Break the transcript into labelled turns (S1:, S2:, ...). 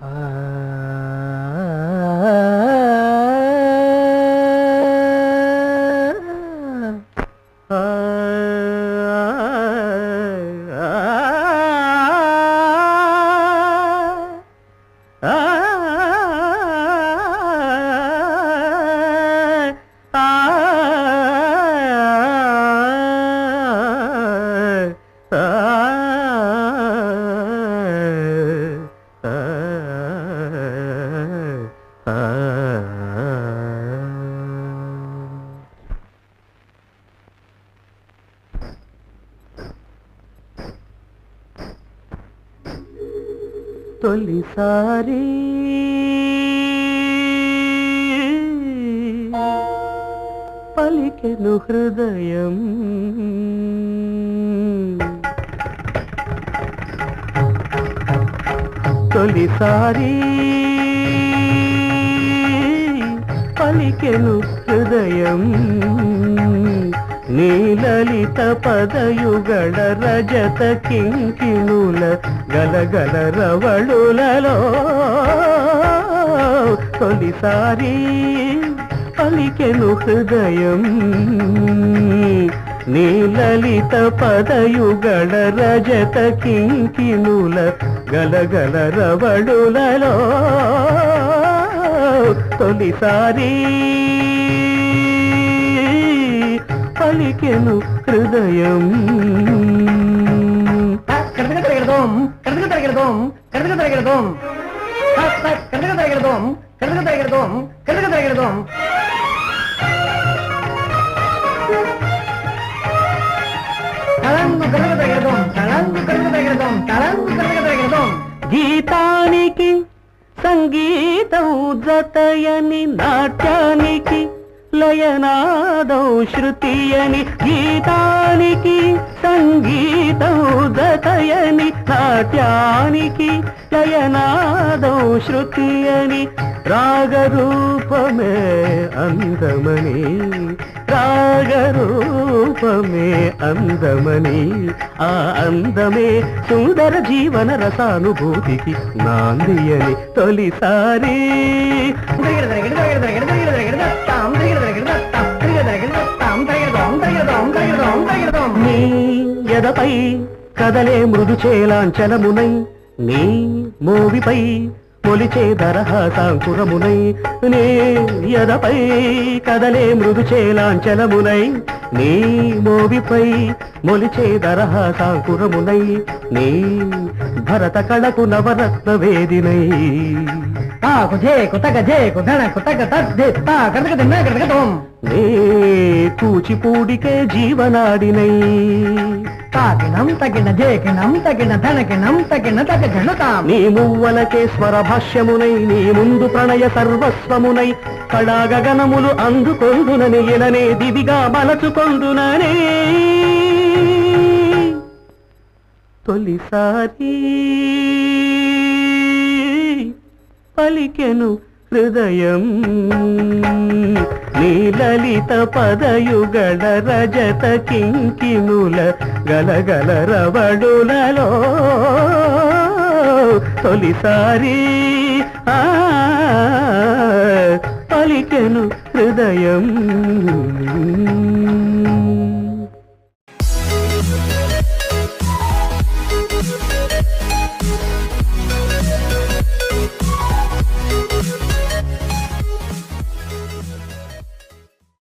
S1: 哎 తొలిసారి. పలికెను హృదయం. తొలిసారి పలికెను హృదయం. నీలలిత పదయుగళ రజత కింకిణుల గలగల రవళులలో తొలిసారి పలికెను హృదయం నీలలిత పదయుగళ రజత కింకిణుల గలగల రవళులలో తొలిసారి పలికెను హృదయం.
S2: కడతగా తిరగడదాం కడతగా తిరగడదాం కడతగా తిరగడదాం. కడతగా తిరగడదాం కడతగా తిరగడదాం కడతగా తిరగడదాం. తలంగు కడతగా తిరగడదాం తలంగు కడతగా తిరగడదాం తలంగు కడతగా తిరగడదాం.
S1: గీతానికి సంగీతం జతయని నాట్యానికి లయనాదౌ శృతి గీతానికి సంగీతౌ జతయని నాట్యానికి లయనాదౌ శృతి రాగరూపమే అందమని రాగరూపమే అందమని ఆ అందమే సుందర జీవన రసానుభూతికి నాందియని తొలిసారి. ఎదపై కదలే మృదు చేలాంచలమునై నీ మోవిపై పొలిచే దరహాసాంకురమునై నీ యదపై కదలే మృదు చేలాంచలమునై నీ మోవిపై మొలిచే దరహాసాంకురమునై నీ భరత కళకు నవరత్న వేదినై.
S2: తాకు జేకు తగ జేకు ధనకు తగ తద్ది తా కడతక తిన్నా కడతకదోం
S1: నీ కూచిపూడికే జీవనాడినై.
S2: తాకినం తగిన జేకినం తగిన ధనకినం తగిన తగ జనతాం.
S1: నీ మువ్వలకే స్వర భాష్యమునై నీ ముందు ప్రణయ సర్వస్వమునై కళాగగనములు అందుకొందునని ఇలనే దివిగా మలచుకొందుననే తొలిసారి పలికెను హృదయం. నీలలిత పదయుగళ రజత కింకిణుల గలగల రవడులలో తొలిసారి పలికెను హృదయం.